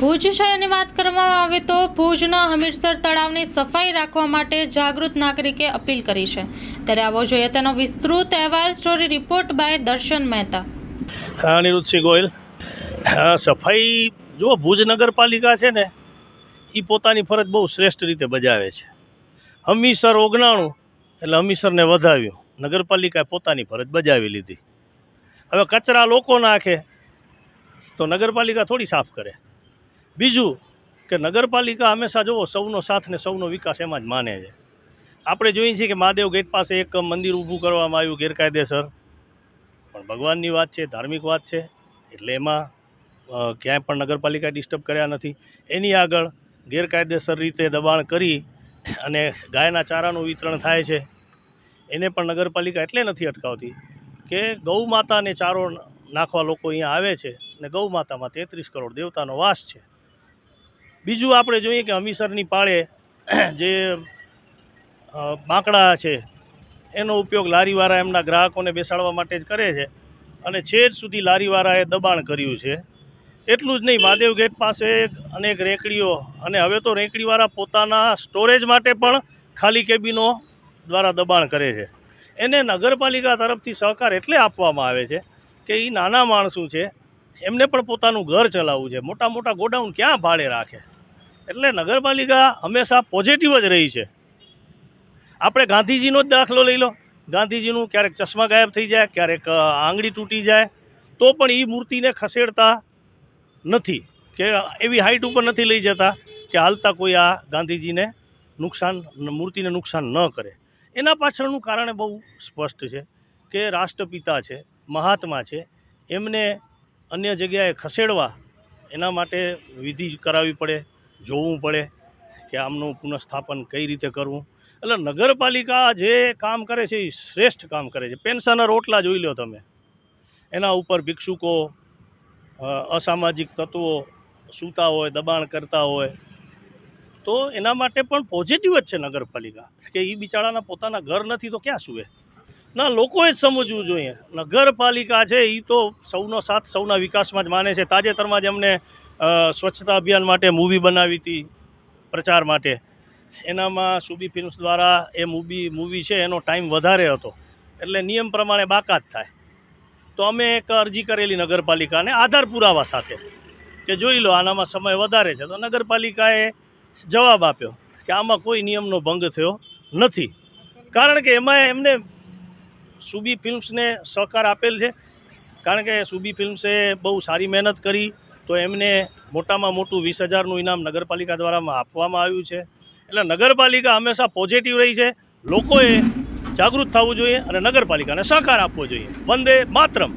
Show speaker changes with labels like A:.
A: ભુજ શહેરની વાત કરવામાં આવે તો ભુજના હમીરસર તળાવની સફાઈ રાખવા માટે જાગૃત નાગરિકે અપીલ કરી છે. ત્યારે આવો જોઈએ તેનો વિસ્તૃત અહેવાલ, સ્ટોરી રિપોર્ટ બાય દર્શન મહેતા.
B: હા અનિરુદ્ધસિંહ ગોયલ સફાઈ જો ભુજ નગરપાલિકા છે ને એ પોતાની ફરજ બહુ શ્રેષ્ઠ રીતે બજાવે છે. હમીસર ઓગણાણું એટલે હમીસરને વધાવ્યું. નગરપાલિકાએ પોતાની ફરજ બજાવી લીધી. હવે કચરા લોકો નાખે તો નગરપાલિકા થોડી સાફ કરે. બીજું કે નગરપાલિકા હંમેશા જુઓ, સૌનો સાથ ને સૌનો વિકાસ એમાં જ માને છે. આપણે જોઈએ છીએ કે મહાદેવ ગેટ પાસે એક મંદિર ઊભું કરવામાં આવ્યું ગેરકાયદેસર. પણ ભગવાનની વાત છે, ધાર્મિક વાત છે, એટલે એમાં ક્યાંય પણ નગરપાલિકાએ ડિસ્ટર્બ કર્યા નથી. એની આગળ ગેરકાયદેસર રીતે દબાણ કરી અને ગાયના ચારાનું વિતરણ થાય છે. એને પણ નગરપાલિકા એટલે નથી અટકાવતી કે ગૌ માતાને ચારો નાખવા લોકો અહીંયા આવે છે અને ગૌ માતામાં તેત્રીસ કરોડ દેવતાનો વાસ છે. બીજું આપણે જોઈએ કે હમીસરની પાળે જે બાંકડા છે, એનો ઉપયોગ લારીવાળા એમના ગ્રાહકોને બેસાડવા માટે જ કરે છે. અને છેદ સુધી લારીવાળાએ દબાણ કર્યું છે. એટલું જ નહીં, મહાદેવ ગેટ પાસે અનેક રેકડીઓ અને હવે તો રેકડીવાળા પોતાના સ્ટોરેજ માટે પણ ખાલી કેબિનો દ્વારા દબાણ કરે છે. એને નગરપાલિકા તરફથી સહકાર એટલે આપવામાં આવે છે કે એ નાના માણસો છે, એમને પણ પોતાનું ઘર ચલાવવું છે. મોટા મોટા ગોડાઉન ક્યાં ભાડે રાખે? એટલે નગરપાલિકા હંમેશા પોઝિટિવ જ રહી છે. આપણે ગાંધીજીનો જ દાખલો લઈ લો. ગાંધીજીનું ક્યારેક ચશ્મા ગાયબ થઈ જાય, ક્યારેક આંગળી તૂટી જાય, તો પણ એ મૂર્તિને ખસેડતા નથી કે એવી હાઇટ ઉપર નથી લઈ જતા કે હાલતા કોઈ આ ગાંધીજીને નુકસાન, મૂર્તિને નુકસાન ન કરે. એના પાછળનું કારણ બહુ સ્પષ્ટ છે કે રાષ્ટ્રપિતા છે, મહાત્મા છે, એમને અન્ય જગ્યાએ ખસેડવા એના માટે વિધિ કરાવવી પડે. જોવું પડે કે આમનું પુનઃસ્થાપન કઈ રીતે કરવું. એટલે નગરપાલિકા જે કામ કરે છે એ શ્રેષ્ઠ કામ કરે છે. પેન્શનર ઓટલા જોઈ લો તમે. એના ઉપર ભિક્ષુકો અસામાજિક તત્વો સૂતા હોય દબાણ કરતા હોય. તો એના માટે પણ પોઝિટિવ જ છે નગરપાલિકા. કે એ બિચારાના પોતાના ઘર નથી તો ક્યાં સૂવે? ના લોકોએ જ સમજવું જોઈએ. નગરપાલિકા છે એ તો સૌનો સાથ સૌના વિકાસમાં જ માને છે. તાજેતરમાં જ એમને અ, સ્વચ્છતા અભિયાન માટે મૂવી બનાવી હતી પ્રચાર માટે. એનામાં સુબી ફિલ્મ્સ દ્વારા એ મૂવી મૂવી છે એનો ટાઈમ વધારે હતો. એટલે નિયમ પ્રમાણે બાકાત થાય. તો અમે એક અરજી કરેલી નગરપાલિકાને આધાર પુરાવા સાથે કે જોઈ લો આનામાં સમય વધારે છે. તો નગરપાલિકાએ જવાબ આપ્યો કે આમાં કોઈ નિયમનો ભંગ થયો નથી. કારણ કે એમાં એમને સુબી ફિલ્મ્સને સહકાર આપેલ છે. કારણ કે સુબી ફિલ્મ્સે બહુ સારી મહેનત કરી. તો એમને મોટામાં મોટું વીસ હજારનું ઇનામ નગરપાલિકા દ્વારા આપવામાં આવ્યું છે. એટલે નગરપાલિકા હંમેશા પોઝિટિવ રહી છે. લોકોએ જાગૃત થવું જોઈએ અને નગરપાલિકાને સહકાર આપવો જોઈએ. વંદે માતરમ.